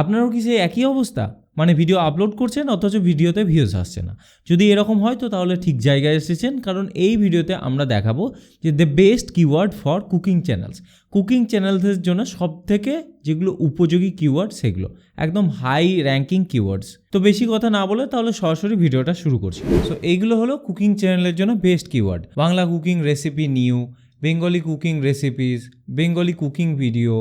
আপনারও কি সেই একই অবস্থা? মানে ভিডিও আপলোড করছেন, অথচ ভিডিওতে ভিউজ আসছে না। যদি এরকম হয় তো তাহলে ঠিক জায়গায় এসেছেন, কারণ এই ভিডিওতে আমরা দেখাবো যে the best keyword for cooking channels cooking চ্যানেলসের জন্য সব থেকে যেগুলো উপযোগী কিওয়ার্ড সেগুলো। একদম হাই র্যাঙ্কিং কিওয়ার্ডস তো বেশি কথা না বলে তাহলে সরাসরি ভিডিওটা শুরু করছি। সো এইগুলো হলো কুকিং চ্যানেলের জন্য best keyword Bangla cooking recipe new Bengali cooking recipes Bengali cooking video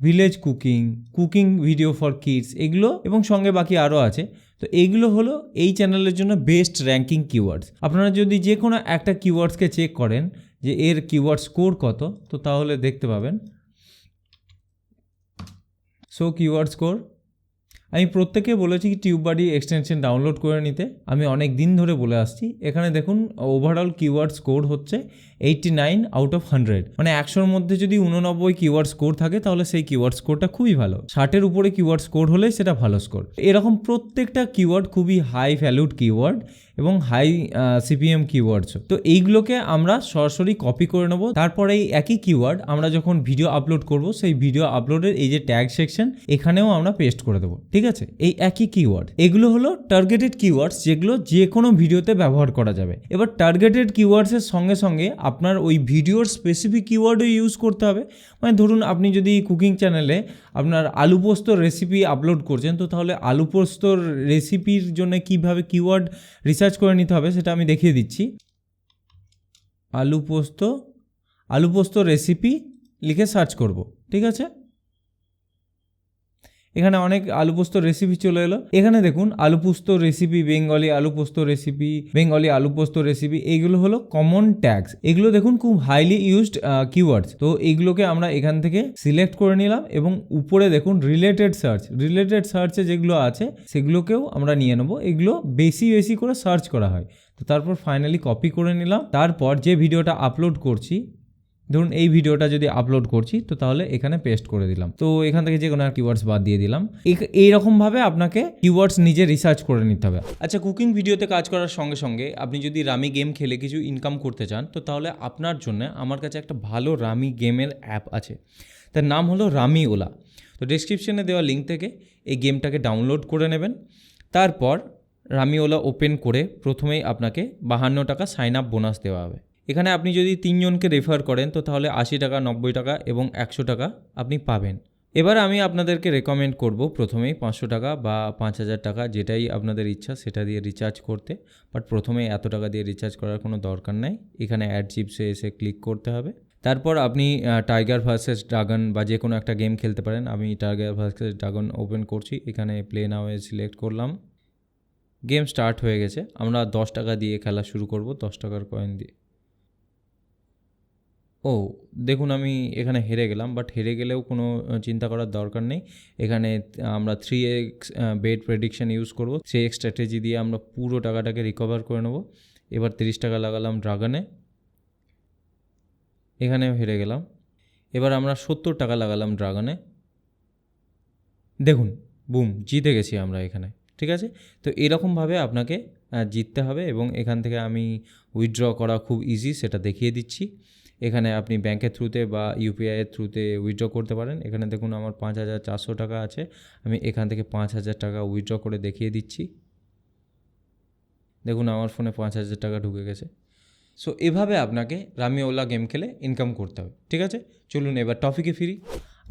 village cooking cooking video for kids এগুলো এবং সঙ্গে বাকি আরও আছে। তো এইগুলো হলো এই চ্যানেলের জন্য বেস্ট র্যাঙ্কিং কিওয়ার্ডস আপনারা যদি যে কোনো একটা কিওয়ার্ডসকে চেক করেন, যে এর কিওয়ার্ড স্কোর কত, তো তাহলে দেখতে পাবেন। সো কিওয়ার্ড স্কোর আমি প্রত্যেকে বলেছি টিউব বাডি এক্সটেনশন ডাউনলোড করে নিতে। আমি অনেক দিন ধরে বলে আসছি। এখানে দেখুন ওভারঅল কিওয়ার্ড স্কোর হচ্ছে eighty nine out of hundred মানে একশোর মধ্যে যদি উননব্বই কিওয়ার্ড স্কোর থাকে, তাহলে সেই কিওয়ার্ড স্কোরটা খুবই ভালো। ষাটের উপরে কিওয়ার্ড স্কোর হলে সেটা ভালো স্কোর এরকম প্রত্যেকটা কিওয়ার্ড খুবই হাই ভ্যালুড কিওয়ার্ড এবং হাই সিপিএম কিওয়ার্ডস তো এইগুলোকে আমরা সরাসরি কপি করে নেব। তারপরে এই একই কিওয়ার্ড আমরা যখন ভিডিও আপলোড করব, সেই ভিডিও আপলোডের এই যে ট্যাগ সেকশন এখানেও আমরা পেস্ট করে দেবো। ঠিক আছে? এই একই কিওয়ার্ড এগুলো হলো টার্গেটেড কিওয়ার্ডস যেগুলো যে কোনো ভিডিওতে ব্যবহার করা যাবে। এবার টার্গেটেড কিওয়ার্ডসের সঙ্গে সঙ্গে আপনার ওই ভিডিওর স্পেসিফিক কিওয়ার্ডও ইউজ করতে হবে। মানে ধরুন আপনি যদি কুকিং চ্যানেলে আপনার আলু পোস্তর রেসিপি আপলোড করছেন, তো তাহলে আলু পোস্তর রেসিপির জন্য কীভাবে কিওয়ার্ড রিসার্চ করে নিতে হবে, সেটা আমি দেখিয়ে দিচ্ছি। আলু পোস্ত আলু পোস্ত রেসিপি লিখে সার্চ করব, ঠিক আছে? এখানে অনেক আলু পোস্ত রেসিপি চলে এলো। এখানে দেখুন, আলু পোস্ত রেসিপি বেঙ্গলি আলু পোস্ত রেসিপি বেঙ্গলি আলু পোস্ত রেসিপি এইগুলো হলো কমন ট্যাগস এগুলো দেখুন খুব হাইলি ইউজড কিওয়ার্ডস তো এইগুলোকে আমরা এখান থেকে সিলেক্ট করে নিলাম এবং উপরে দেখুন রিলেটেড সার্চ রিলেটেড সার্চে যেগুলো আছে, সেগুলোকেও আমরা নিয়ে নেব। এগুলো বেশি বেশি করে সার্চ করা হয়। তো তারপর ফাইনালি কপি করে নিলাম। তারপর যে ভিডিওটা আপলোড করছি ধরুন এই ভিডিওটা যদি আপলোড করছি, তো তাহলে এখানে পেস্ট করে দিলাম। তো এখান থেকে যে কোনো একটা কিওয়ার্ডস বাদ দিয়ে দিলাম। এই- এইরকমভাবে আপনাকে কিওয়ার্ডস নিজে রিসার্চ করে নিতে হবে। আচ্ছা কুকিং ভিডিওতে কাজ করার সঙ্গে সঙ্গে আপনি যদি রামি গেম খেলে কিছু ইনকাম করতে চান, তো তাহলে আপনার জন্য আমার কাছে একটা ভালো রামি গেমের অ্যাপ আছে। তার নাম হলো রামি ওলা তো ডিসক্রিপশনে দেওয়া লিঙ্ক থেকে এই গেমটাকে ডাউনলোড করে নেবেন। তারপর রামিওলা ওপেন করে প্রথমেই আপনাকে বাহান্ন টাকা সাইন আপ বোনাস দেওয়া হবে। এখানে আপনি যদি তিনজনকে রেফার করেন, তো তাহলে আশি টাকা, নব্বই টাকা এবং একশো টাকা আপনি পাবেন। এবার আমি আপনাদেরকে রেকমেন্ড করব প্রথমেই পাঁচশো টাকা বা পাঁচ হাজার টাকা, যেটাই আপনাদের ইচ্ছা সেটা দিয়ে রিচার্জ করতে। বাট প্রথমে এত টাকা দিয়ে রিচার্জ করার কোনো দরকার নেই। এখানে অ্যাড চিপসে এসে ক্লিক করতে হবে। তারপর আপনি টাইগার ভার্সেস ড্রাগন বা যে কোনো একটা গেম খেলতে পারেন। আমি টাইগার ভার্সেস ড্রাগন ওপেন করছি। এখানে প্লে নাওয়ে সিলেক্ট করলাম। গেম স্টার্ট হয়ে গেছে। আমরা দশ টাকা দিয়ে খেলা শুরু করব। দশ টাকার কয়েন দিয়ে। ও, দেখুন আমি এখানে হেরে গেলাম বাট হেরে গেলেও কোনো চিন্তা করার দরকার নেই। এখানে আমরা three X bet prediction use করব। সেই এক্স স্ট্র্যাটেজি দিয়ে আমরা পুরো টাকাটাকে রিকভার করে নেব। এবার তিরিশ টাকা লাগালাম ড্রাগনে এখানেও হেরে গেলাম। এবার আমরা সত্তর টাকা লাগালাম ড্রাগনে দেখুন বুম জিতে গেছি আমরা এখানে, ঠিক আছে? তো এরকমভাবে আপনাকে জিততে হবে এবং এখান থেকে আমি উইথড্র করা খুব ইজি সেটা দেখিয়ে দিচ্ছি। এখানে আপনি ব্যাংকের থ্রুতে বা ইউপিআইয়ের থ্রুতে উইথড্র করতে পারেন। এখানে দেখুন আমার পাঁচ হাজার চারশো টাকা আছে। আমি এখান থেকে পাঁচ হাজার টাকা উইথড্র করে দেখিয়ে দিচ্ছি। দেখুন আমার ফোনে পাঁচ হাজার টাকা ঢুকে গেছে। সো এভাবে আপনাকে রামি ওলা গেম খেলে ইনকাম করতে হবে। ঠিক আছে? চলুন এবার টপিকে ফিরি।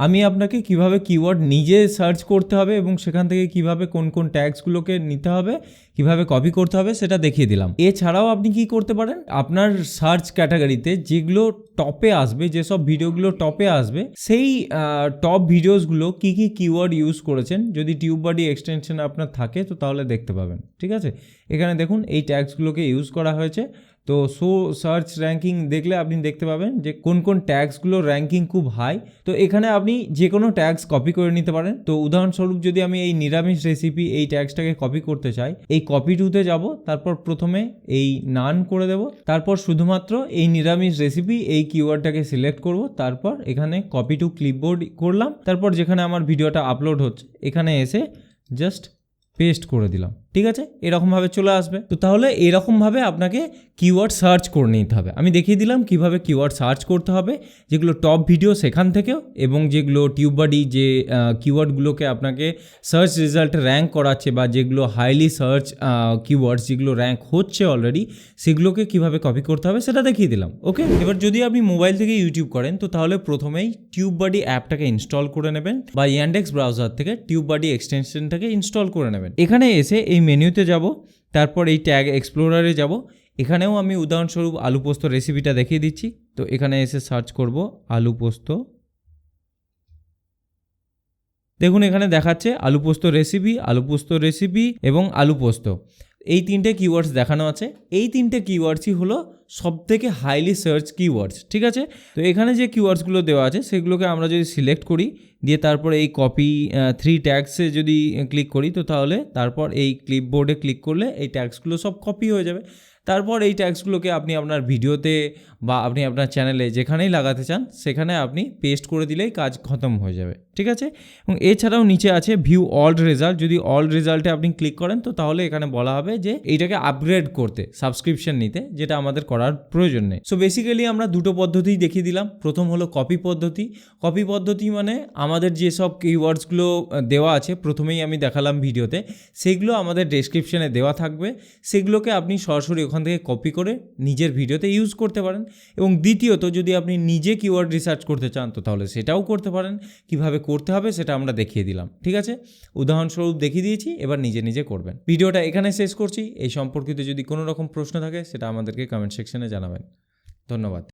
আমি আপনাকে কীভাবে কিওয়ার্ড নিজে সার্চ করতে হবে এবং সেখান থেকে কীভাবে কোন কোন ট্যাগসগুলোকে নিতে হবে, কীভাবে কপি করতে হবে সেটা দেখিয়ে দিলাম। এছাড়াও আপনি কি করতে পারেন? আপনার সার্চ ক্যাটাগরিতে যেগুলো টপে আসবে, যেসব ভিডিওগুলো টপে আসবে, সেই টপ ভিডিওসগুলো কি কি কিওয়ার্ড ইউজ করেছেন? যদি টিউব বডি এক্সটেনশন আপনার থাকে, তো তাহলে দেখতে পাবেন। ঠিক আছে? এখানে দেখুন, এই ট্যাগসগুলোকে ইউজ করা হয়েছে। তো শো সার্চ র্যাঙ্কিং দেখলে আপনি দেখতে পাবেন যে কোন কোন ট্যাগসগুলোর র্যাঙ্কিং খুব হাই। তো এখানে আপনি যে কোনো ট্যাগস কপি করে নিতে পারেন। তো উদাহরণস্বরূপ যদি আমি এই নিরামিষ রেসিপি এই ট্যাগসটাকে কপি করতে চাই, এই কপি টুতে যাব, তারপর প্রথমে এই নান করে দেব, তারপর শুধুমাত্র এই নিরামিষ রেসিপি এই কিওয়ার্ডটাকে সিলেক্ট করব, তারপর এখানে কপি টু ক্লিপবোর্ড করলাম, তারপর যেখানে আমার ভিডিওটা আপলোড হচ্ছে, এখানে এসে জাস্ট পেস্ট করে দিলাম। ঠিক আছে? এরকমভাবে চলে আসবে। তো তাহলে এরকমভাবে আপনাকে কিওয়ার্ড সার্চ করে নিতে হবে। আমি দেখিয়ে দিলাম কীভাবে কিওয়ার্ড সার্চ করতে হবে, যেগুলো টপ ভিডিও সেখান থেকেও এবং যেগুলো টিউববাডি যে কিওয়ার্ডগুলোকে আপনাকে সার্চ রেজাল্টে র্যাঙ্ক করাচ্ছে বা যেগুলো হাইলি সার্চ কিওয়ার্ডস যেগুলো র্যাঙ্ক হচ্ছে অলরেডি সেগুলোকে কীভাবে কপি করতে হবে সেটা দেখিয়ে দিলাম। ওকে এবার যদি আপনি মোবাইল থেকে ইউটিউব করেন, তো তাহলে প্রথমেই টিউববাডি অ্যাপটাকে ইনস্টল করে নেবেন বা ইয়ান্ডেক্স ব্রাউজার থেকে টিউববাডি এক্সটেনশনটাকে ইনস্টল করে নেবেন। এখানে এসে এই মেনুতে যাব, তারপর এই ট্যাগ এক্সপ্লোরারে যাব। এখানেও আমি উদাহরণস্বরূপ আলু পোস্ত রেসিপিটা দেখিয়ে দিচ্ছি। তো এখানে এসে সার্চ করব আলু পোস্ত। দেখুন এখানে দেখাচ্ছে আলু পোস্ত রেসিপি আলু পোস্ত রেসিপি এবং আলু পোস্ত। এই তিনটে কিওয়ার্ডস দেখানো আছে। এই তিনটে কিওয়ার্ডসই হলো সব থেকে হাইলি সার্চ কিওয়ার্ডস ঠিক আছে? তো এখানে যে কিওয়ার্ডসগুলো দেওয়া আছে, সেগুলোকে আমরা যদি সিলেক্ট করি, দিয়ে তারপর এই কপি থ্রি ট্যাগসে যদি ক্লিক করি, তো তাহলে তারপর এই ক্লিপবোর্ডে ক্লিক করলে এই ট্যাগসগুলো সব কপি হয়ে যাবে। তারপর এই ট্যাগসগুলোকে আপনি আপনার ভিডিওতে বা আপনি আপনার চ্যানেলে যেখানেই লাগাতে চান, সেখানে আপনি পেস্ট করে দিলেই কাজ খতম হয়ে যাবে, ঠিক আছে? এবং এছাড়াও নিচে আছে ভিউ অল রেজাল্ট যদি অল রেজাল্টে আপনি ক্লিক করেন, তো তাহলে এখানে বলা হবে যে এইটাকে আপগ্রেড করতে সাবস্ক্রিপশন নিতে, যেটা আমাদের করার প্রয়োজন নেই। সো বেসিক্যালি আমরা দুটো পদ্ধতিই দেখিয়ে দিলাম। প্রথম হলো কপি পদ্ধতি। কপি পদ্ধতি মানে আমাদের যেসব কিওয়ার্ডসগুলো দেওয়া আছে, প্রথমেই আমি দেখালাম ভিডিওতে, সেগুলো আমাদের ডেসক্রিপশনে দেওয়া থাকবে। সেগুলোকে আপনি সরাসরি ওখান থেকে কপি করে নিজের ভিডিওতে ইউজ করতে পারেন। এবং দ্বিতীয়ত, যদি আপনি নিজে কিওয়ার্ড রিসার্চ করতে চান, তো তাহলে সেটাও করতে পারেন। কীভাবে করতে হবে, সেটা আমরা দেখিয়ে দিলাম। ঠিক আছে? উদাহরণস্বরূপ দেখিয়ে দিয়েছি, এবার নিজে নিজে করবেন। ভিডিওটা এখানে শেষ করছি। এই সম্পর্কিত যদি কোনো রকম প্রশ্ন থাকে, সেটা আমাদেরকে কমেন্ট সেকশনে জানাবেন। ধন্যবাদ।